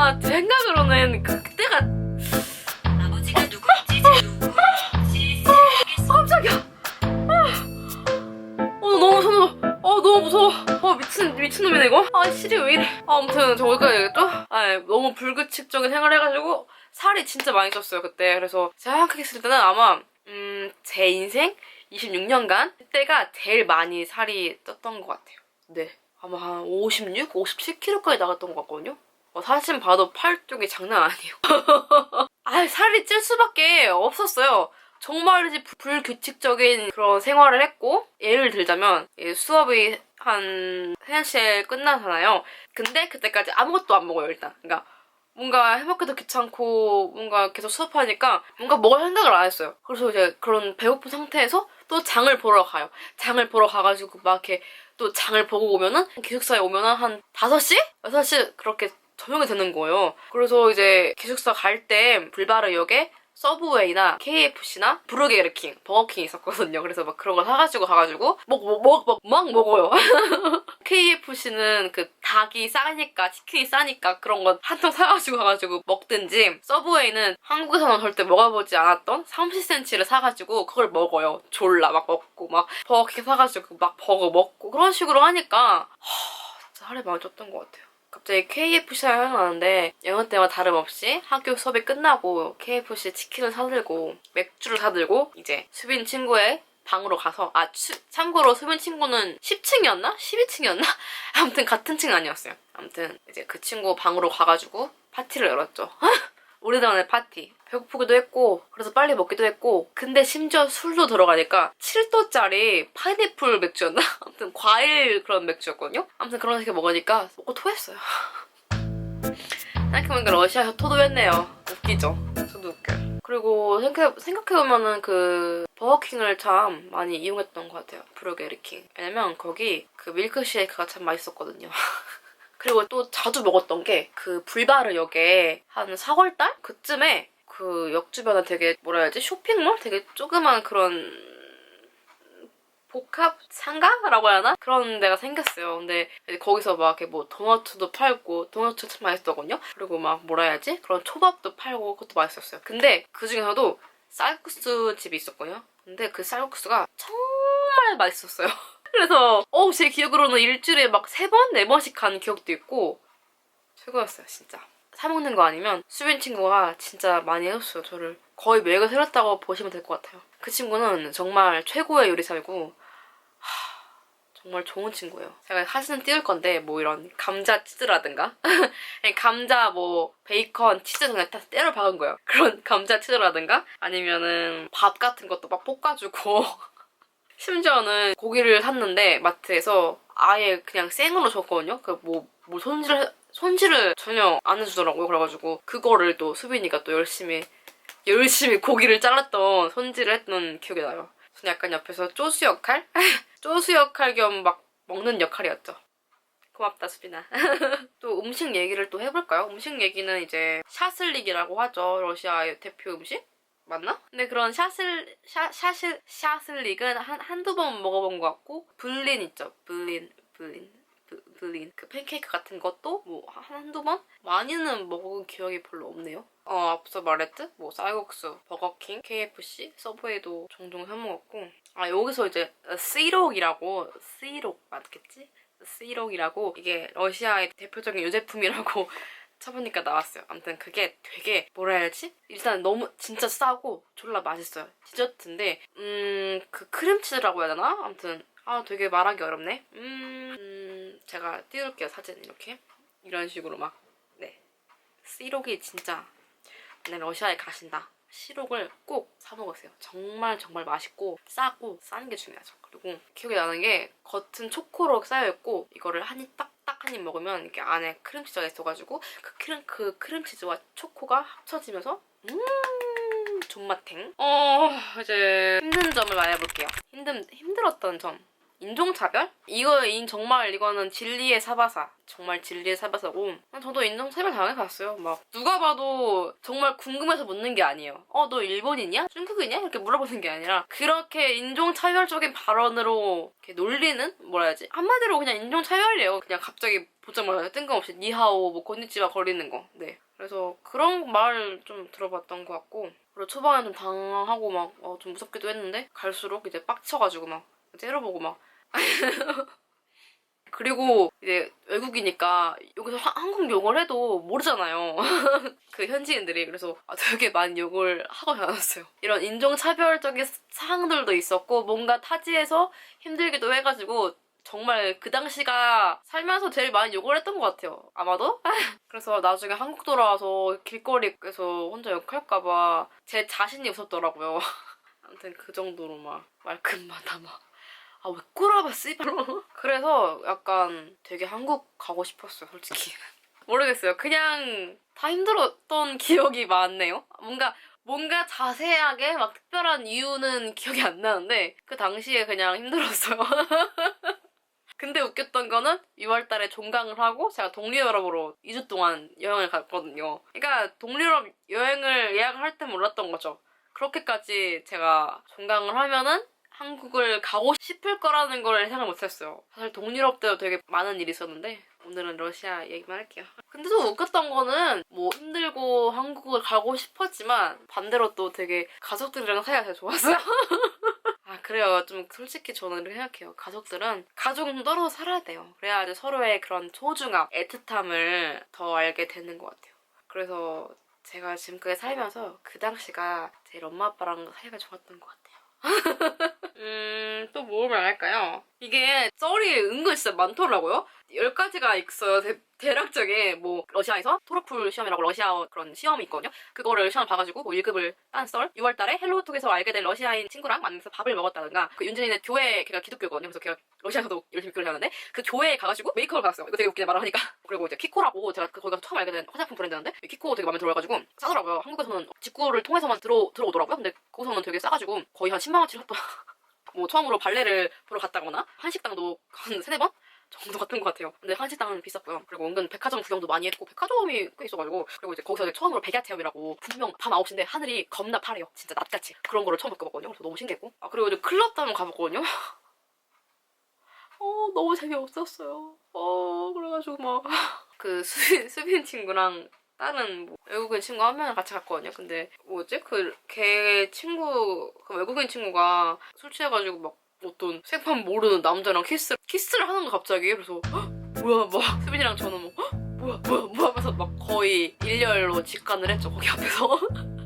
아마 제 생각으로는 그- 그때가 아버지가 누구인지 제 누구인지 아, 깜짝이야. 아. 어 너무 무서워. 어 너무 무서워. 어 미친 미친 놈이네 이거. 아 실이 왜 이래. 아, 아무튼 저 여기까지 얘기했죠. 아 너무 불규칙적인 생활을 해가지고 살이 진짜 많이 쪘어요 그때. 그래서 제가 생각했을 때는 아마 음 제 인생 26년간 그때가 제일 많이 살이 쪘던 것 같아요. 네. 아마 한 56, 57kg까지 나갔던 것 같거든요. 어, 사진 봐도 팔 쪽이 장난 아니에요. 아, 살이 찔 수밖에 없었어요. 정말이지 불- 불규칙적인 그런 생활을 했고 예를 들자면 예, 수업이 한 3시에 끝나잖아요. 근데 그때까지 아무것도 안 먹어요 일단. 그러니까 뭔가 해먹기도 귀찮고 뭔가 계속 수업하니까 뭔가 먹을 생각을 안 했어요. 그래서 이제 그런 배고픈 상태에서 또 장을 보러 가요. 장을 보러 가가지고 막 이렇게 또 장을 보고 오면은 기숙사에 오면은 한 5시? 6시 그렇게 저녁이 되는 거예요. 그래서 이제 기숙사 갈 때 불바르역에 서브웨이나 KFC나 부르게르킹, 버거킹 있었거든요. 그래서 막 그런 거 사가지고 가가지고 먹, 먹, 막 먹어요. KFC는 그 닭이 싸니까 치킨이 싸니까 그런 거한통 사가지고 가가지고 먹든지 서브웨이는 한국에서는 절대 먹어보지 않았던 30cm를 사가지고 그걸 먹어요. 졸라 막 먹고 막 버거킹 사가지고 막 버거 먹고 그런 식으로 하니까 하, 진짜 살이 많이 쪘던 것 같아요. 갑자기 KFC가 생각나는데 영어 때와 다름없이 학교 수업이 끝나고 KFC 치킨을 사들고 맥주를 사들고 이제 수빈 친구의 방으로 가서 아 추- 참고로 수빈 친구는 10층이었나? 12층이었나? 아무튼 같은 층 아니었어요. 아무튼 이제 그 친구 방으로 가가지고 파티를 열었죠. 오래전에 파티. 배고프기도 했고 그래서 빨리 먹기도 했고 근데 심지어 술도 들어가니까 7도짜리 파인애플 맥주였나? 아무튼 과일 그런 맥주였거든요? 아무튼 그런 식으로 먹으니까 먹고 토했어요. 생각해보니까 러시아에서 토도 했네요. 웃기죠? 저도 웃겨요. 그리고 생각해, 생각해보면은 그 버거킹을 참 많이 이용했던 것 같아요. 브루게르킹. 왜냐면 거기 그 밀크쉐이크가 참 맛있었거든요. 그리고 또 자주 먹었던 게 그 불바르 역에 한 4월달? 그쯤에 그 역 주변에 되게 뭐라 해야지 쇼핑몰? 되게 조그만 그런 복합 상가라고 해야 하나? 그런 데가 생겼어요. 근데 거기서 막 이렇게 뭐 도너츠도 팔고 도너츠 참 맛있었거든요. 그리고 막 뭐라 해야지 그런 초밥도 팔고 그것도 맛있었어요. 근데 그 중에서도 쌀국수 집이 있었거든요. 근데 그 쌀국수가 정말 맛있었어요. 그래서 어 제 기억으로는 일주일에 막 세 번, 네 번씩 간 기억도 있고 최고였어요, 진짜. 사 먹는 거 아니면 수빈 친구가 진짜 많이 해줬어요, 저를. 거의 매일 새렸다고 보시면 될 것 같아요. 그 친구는 정말 최고의 요리사이고 하, 정말 좋은 친구예요. 제가 사진은 띄울 건데 뭐 이런 감자 치즈라든가 감자 뭐 베이컨 치즈 그냥 다 때려 박은 거예요. 그런 감자 치즈라든가 아니면은 밥 같은 것도 막 볶아주고 심지어는 고기를 샀는데 마트에서 아예 그냥 생으로 줬거든요. 그 뭐 뭐 손질 손질을 전혀 안 해주더라고요. 그래가지고 그거를 또 수빈이가 또 열심히 열심히 고기를 잘랐던 손질을 했던 기억이 나요. 저는 약간 옆에서 쪼수 역할? 쪼수 역할 겸 막 먹는 역할이었죠. 고맙다 수빈아. 또 음식 얘기를 또 해볼까요? 음식 얘기는 이제 샤슬릭이라고 하죠. 러시아의 대표 음식? 맞나? 근데 그런 샤슬 샤 샤슬 샤슬릭은 한 한두 번 먹어본 것 같고 블린 있죠. 블린 블린 브- 블린 그 팬케이크 같은 것도 뭐 한- 한두 번 많이는 먹은 기억이 별로 없네요. 어 앞서 말했듯 뭐 쌀국수, 버거킹, KFC, 서브웨이도 종종 해 먹었고 아 여기서 이제 씨록이라고 씨록 맞겠지? 씨록이라고 이게 러시아의 대표적인 유제품이라고 쳐보니까 나왔어요. 아무튼 그게 되게 뭐라 해야지? 일단 너무 진짜 싸고 졸라 맛있어요. 디저트인데 음 그 크림치즈라고 해야 되나? 아무튼 아 되게 말하기 어렵네. 음, 음, 제가 띄울게요 사진 이렇게 이런 식으로 막 네. 씨록이 진짜 만약 러시아에 가신다. 시록을 꼭 사 먹으세요. 정말 정말 맛있고 싸고 싼 게 중요하죠. 그리고 기억이 나는 게 겉은 초코로 쌓여 있고 이거를 한 입 딱딱 한 입 먹으면 이게 안에 크림치즈가 있어가지고 그 크림 그 크림치즈와 초코가 합쳐지면서 음 존맛탱. 어 이제 힘든 점을 말해볼게요. 힘든 힘들었던 점. 인종차별? 이거 인 정말 이거는 진리의 사바사. 정말 진리의 사바사고 저도 인종차별 당해봤어요. 막 누가 봐도 정말 궁금해서 묻는 게 아니에요. 어 너 일본이냐? 중국이냐? 이렇게 물어보는 게 아니라 그렇게 인종차별적인 발언으로 이렇게 놀리는 뭐라 해야지? 한마디로 그냥 인종차별이에요. 그냥 갑자기 보자마자 뜬금없이 니하오 뭐 건니치와 거리는 거. 네. 그래서 그런 말 좀 들어봤던 것 같고 그리고 초반에 좀 당하고 막 어, 좀 무섭기도 했는데 갈수록 이제 빡쳐가지고 막 째려보고 막 그리고 이제 외국이니까 여기서 하- 한국 욕을 해도 모르잖아요. 그 현지인들이 그래서 아, 되게 많이 욕을 하고 다녔어요. 이런 인종차별적인 사항들도 있었고 뭔가 타지에서 힘들기도 해가지고 정말 그 당시가 살면서 제일 많이 욕을 했던 것 같아요. 아마도? 그래서 나중에 한국 돌아와서 길거리에서 혼자 욕할까봐 제 자신이 웃었더라고요. 아무튼 그 정도로 막 말끝마다 막 아 왜 꼬라봐 씨발로. 그래서 약간 되게 한국 가고 싶었어요 솔직히. 모르겠어요. 그냥 다 힘들었던 기억이 많네요. 뭔가 뭔가 자세하게 막 특별한 이유는 기억이 안 나는데 그 당시에 그냥 힘들었어요. 근데 웃겼던 거는 6월 달에 종강을 하고 제가 동유럽으로 2주 동안 여행을 갔거든요. 그러니까 동유럽 여행을 예약을 할 때 몰랐던 거죠. 그렇게까지 제가 종강을 하면은 한국을 가고 싶을 거라는 걸 생각 못했어요. 사실 동유럽 때도 되게 많은 일이 있었는데 오늘은 러시아 얘기만 할게요. 근데 또 웃겼던 거는 뭐 힘들고 한국을 가고 싶었지만 반대로 또 되게 가족들이랑 사이가 되게 좋았어요. 아 그래요. 좀 솔직히 저는 이렇게 생각해요. 가족들은 가족은 떨어져 살아야 돼요. 그래야 이제 서로의 그런 소중함, 애틋함을 더 알게 되는 것 같아요. 그래서 제가 지금까지 살면서 그 당시가 제일 엄마 아빠랑 사이가 좋았던 것 같아요. 음, 또 뭘 말할까요? 이게 썰이 은근 진짜 많더라고요. 10가지가 있어요. 대, 대략적에 뭐 러시아에서 토로풀 시험이라고 러시아 그런 시험이 있거든요. 그거를 시험을 봐가지고 뭐 1급을 딴 썰. 6월 달에 헬로톡에서 알게 된 러시아인 친구랑 만나서 밥을 먹었다든가 그 윤진이는 교회 걔가 기독교거든요. 그래서 걔가 러시아에서도 열심히 교회를 하는데 그 교회에 가가지고 메이크업을 받았어요. 이거 되게 웃기게 말을 하니까. 그리고 이제 키코라고 제가 그 거기 가서 처음 알게 된 화장품 브랜드인데 이 키코 되게 마음에 들어가지고 싸더라고요. 한국에서는 직구를 통해서만 들어 들어오더라고요. 근데 거기서는 되게 싸가지고 거의 한 10만 원치를 했던. 뭐 처음으로 발레를 보러 갔다거나 한식당도 한 세네 번 정도 같은 것 같아요. 근데 한식당은 비쌌고요. 그리고 은근 백화점 구경도 많이 했고 백화점이 꽤 있어가지고 그리고 이제 거기서 처음으로 백야 체험이라고 분명 밤 9시인데 하늘이 겁나 파래요. 진짜 낮같이 그런 거를 처음 겪어봤거든요. 그래서 너무 신기했고 아 그리고 이제 클럽도 한번 가봤거든요. 어 너무 재미없었어요. 어 그래가지고 막 그 수빈 수빈 친구랑 다른 뭐 외국인 친구 한 명을 같이 갔거든요. 근데 뭐지? 그 걔 친구 그 외국인 친구가 술 취해가지고 막 어떤 생판 모르는 남자랑 키스 키스를 하는 거 갑자기 그래서 헉, 뭐야 막 수빈이랑 저는 뭐 헉, 뭐야 뭐야 뭐야 하면서 막 거의 일렬로 직관을 했죠 거기 앞에서.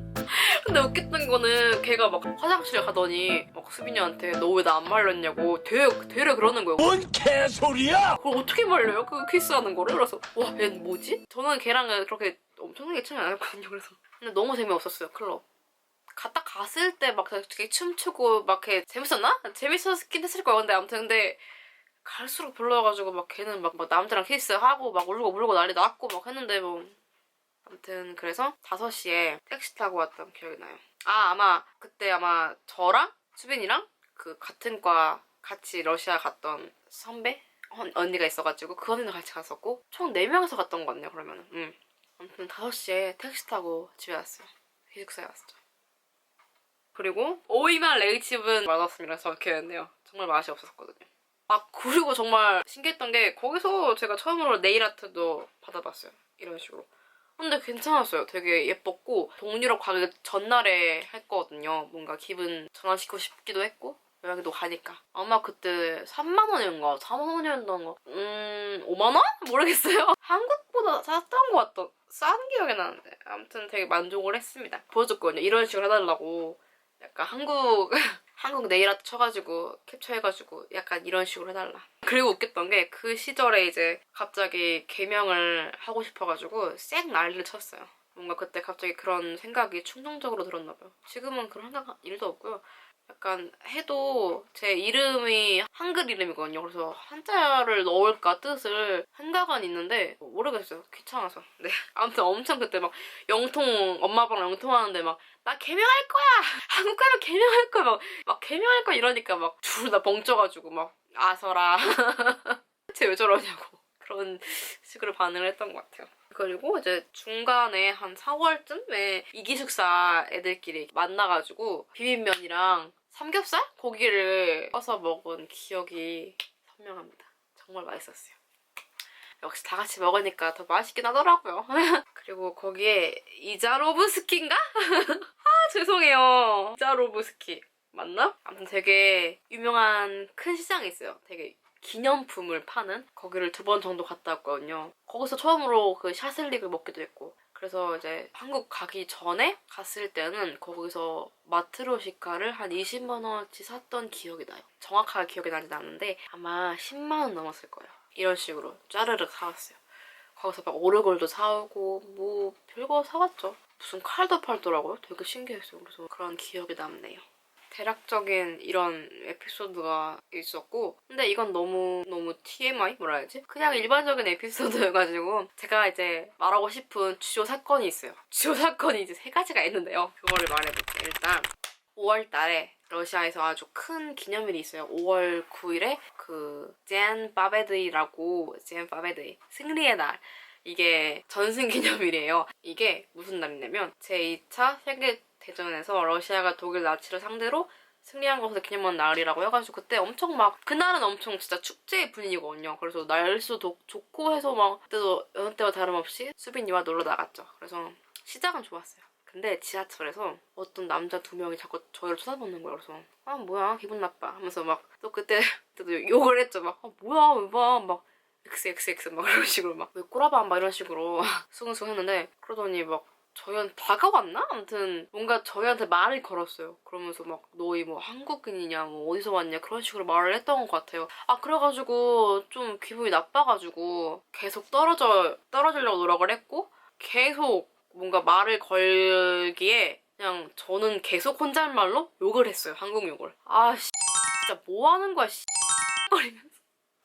근데 웃겼던 거는 걔가 막 화장실 가더니 막 수빈이한테 너 왜 나 안 말렸냐고 되게 되게 그러는 거예요. 뭔 개소리야! 그걸 어떻게 말려요? 그 키스하는 거를? 그래서 와 얘는 뭐지? 저는 걔랑 그렇게 엄청나게 친하지 않았거든요. 그래서 근데 너무 재미없었어요 클럽. 갔다 갔을 때 막 되게 춤추고 막 이렇게 재밌었나? 재밌었긴 했을 거야. 근데 아무튼 근데 갈수록 별로여가지고 막 걔는 막, 막 남자랑 키스하고 막 울고 물고 난리 났고 막 했는데 뭐 아무튼 그래서 5시에 택시 타고 왔던 기억이 나요. 아 아마 그때 아마 저랑 수빈이랑 그 같은 과 같이 러시아 갔던 선배? 언- 언니가 있어가지고 그 언니랑 같이 갔었고 총 4명이서 갔던 거 같네요 그러면은. 음. 아무튼 5시에 택시 타고 집에 왔어요. 기숙사에 왔죠. 그리고 오이만 레이칩은 맛없습니다 적혀있네요. 정말 맛이 없었거든요. 아 그리고 정말 신기했던 게 거기서 제가 처음으로 네일 아트도 받아봤어요. 이런 식으로 근데 괜찮았어요. 되게 예뻤고 동유럽 가기 전날에 했거든요. 뭔가 기분 전환시키고 싶기도 했고 여행도 가니까 아마 그때 3만 원인가 4만 원이었던가 음 5만 원? 모르겠어요. 한국보다 쌌던 것 같던 싼 기억이 나는데 아무튼 되게 만족을 했습니다. 보여줬거든요. 이런 식으로 해달라고 약간 한국 한국 네일 아트 쳐가지고 캡처해가지고 약간 이런 식으로 해달라. 그리고 웃겼던 게 그 시절에 이제 갑자기 개명을 하고 싶어가지고 쌩 난리를 쳤어요. 뭔가 그때 갑자기 그런 생각이 충동적으로 들었나 봐요. 지금은 그런 생각 일도 없고요. 약간 해도 제 이름이 한글 이름이거든요. 그래서 한자를 넣을까 뜻을 생각은 있는데 모르겠어요. 귀찮아서. 네. 아무튼 엄청 그때 막 영통 엄마 아빠랑 영통하는데 막 나 개명할 거야. 한국 가면 개명할 거야. 막, 막 개명할 거야 이러니까 막 둘 다 벙쪄가지고 막 아서라 쟤왜 저러냐고 그런 식으로 반응을 했던 것 같아요. 그리고 이제 중간에 한 4월쯤에 이기숙사 애들끼리 만나가지고 비빔면이랑 삼겹살 고기를 떠서 먹은 기억이 선명합니다. 정말 맛있었어요. 역시 다 같이 먹으니까 더 맛있긴 하더라고요. 그리고 거기에 이자로브스키인가? 아 죄송해요. 이자로브스키 맞나? 아무튼 되게 유명한 큰 시장이 있어요. 되게 기념품을 파는 거기를 두 번 정도 갔다 왔거든요. 거기서 처음으로 그 샤슬릭을 먹기도 했고 그래서 이제 한국 가기 전에 갔을 때는 거기서 마트로시카를 한 20만 원어치 샀던 기억이 나요. 정확하게 기억이 나진 않는데 아마 10만 원 넘었을 거예요. 이런 식으로 짜르륵 사왔어요. 거기서 막 오르골도 사오고 뭐 별거 사왔죠. 무슨 칼도 팔더라고요. 되게 신기했어요. 그래서 그런 기억이 남네요. 대략적인 이런 에피소드가 있었고 근데 이건 너무 너무 TMI 뭐라 해야지? 그냥 일반적인 에피소드여가지고 제가 이제 말하고 싶은 주요 사건이 있어요. 주요 사건이 이제 세 가지가 있는데요. 그거를 말해볼게요. 일단 5월 달에 러시아에서 아주 큰 기념일이 있어요. 5월 9일에 그젠 바베드이라고 젠 바베드이 승리의 날 이게 전승 기념일이에요. 이게 무슨 날이냐면 제2차 세계 대전에서 러시아가 독일 나치를 상대로 승리한 것을 기념한 날이라고 해가지고 그때 엄청 막 그날은 엄청 진짜 축제의 분위기거든요. 그래서 날씨도 도- 좋고 해서 막 그때도 여느 때와 다름없이 수빈이와 놀러 나갔죠. 그래서 시작은 좋았어요. 근데 지하철에서 어떤 남자 두 명이 자꾸 저희를 쳐다보는 거예요. 그래서 아 뭐야 기분 나빠 하면서 막 또 그때 그때도 욕을 했죠. 막 아, 뭐야 왜봐막 XXX 막 이런 식으로 막 왜 꼬라봐 막 이런 식으로 숭숭 했는데 그러더니 막 저희한테 다가왔나? 아무튼 뭔가 저희한테 말을 걸었어요. 그러면서 막 너희 뭐 한국인이냐 뭐 어디서 왔냐 그런 식으로 말을 했던 것 같아요. 아 그래가지고 좀 기분이 나빠가지고 계속 떨어져 떨어지려고 노력을 했고 계속 뭔가 말을 걸기에 그냥 저는 계속 혼잣말로 욕을 했어요. 한국 욕을. 아 씨, 진짜 뭐 하는 거야 씨. 거리면서.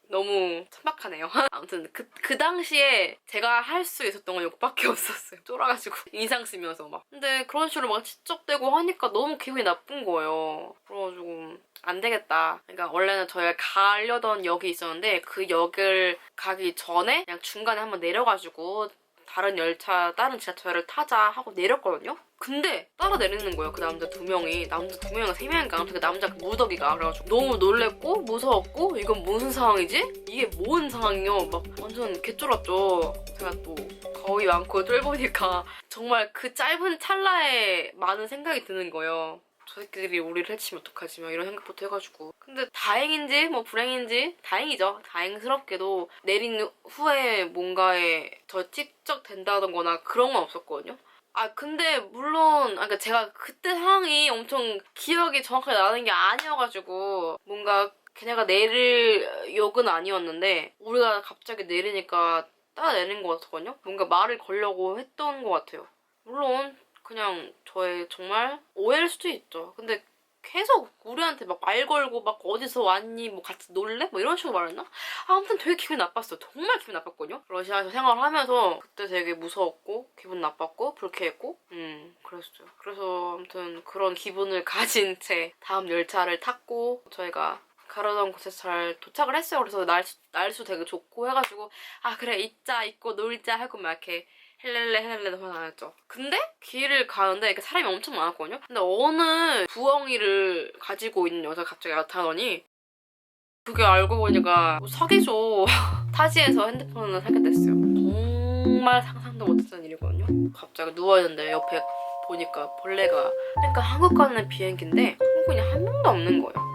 너무 천박하네요. 아무튼 그, 그 당시에 제가 할 수 있었던 건 욕밖에 없었어요. 쫄아가지고 인상 쓰면서 막. 근데 그런 식으로 막 지적대고 하니까 너무 기분이 나쁜 거예요. 그래가지고 안 되겠다. 그러니까 원래는 저희가 가려던 역이 있었는데 그 역을 가기 전에 그냥 중간에 한번 내려가지고 다른 열차, 다른 지하철을 타자 하고 내렸거든요? 근데 따라 내리는 거예요, 그 남자 두 명이. 남자 두 명인가 세 명인가? 아무튼 그 남자 그 무더기가. 그래가지고 너무 놀랬고, 무서웠고, 이건 무슨 상황이지? 이게 뭔 상황이요? 막 완전 개쫄았죠. 제가 또 거의 많고 쫄보니까 정말 그 짧은 찰나에 많은 생각이 드는 거예요. 저 새끼들이 우리를 해치면 어떡하지? 막 이런 생각부터 해가지고. 근데 다행인지 뭐 불행인지 다행이죠. 다행스럽게도 내린 후에 뭔가에 더 찝적된다던 거나 그런 건 없었거든요. 아 근데 물론 아 그러니까 제가 그때 상황이 엄청 기억이 정확하게 나는 게 아니어가지고 뭔가 걔네가 내릴 욕은 아니었는데 우리가 갑자기 내리니까 따라 내린 것 같거든요. 뭔가 말을 걸려고 했던 것 같아요. 물론 그냥 저의 정말 오해일 수도 있죠. 근데 계속 우리한테 막 말 걸고 막 어디서 왔니? 뭐 같이 놀래? 뭐 이런 식으로 말했나? 아무튼 되게 기분이 나빴어요. 정말 기분 나빴거든요. 러시아에서 생활을 하면서 그때 되게 무서웠고 기분 나빴고 불쾌했고 음 그랬어요. 그래서 아무튼 그런 기분을 가진 채 다음 열차를 탔고 저희가 가려던 곳에 잘 도착을 했어요. 그래서 날수, 날수 되게 좋고 해가지고 아 그래 있자 있고 놀자 하고 막 이렇게 헬렐레 헬렐레 화나였죠. 근데 길을 가는데 이렇게 사람이 엄청 많았거든요. 근데 어느 부엉이를 가지고 있는 여자가 갑자기 나타나더니 그게 알고 보니까 뭐 사기죠. 타지에서 핸드폰을 사게 됐어요. 정말 상상도 못했던 일이거든요. 갑자기 누워있는데 옆에 보니까 벌레가 그러니까 한국 가는 비행기인데 한국인이 한 명도 없는 거예요.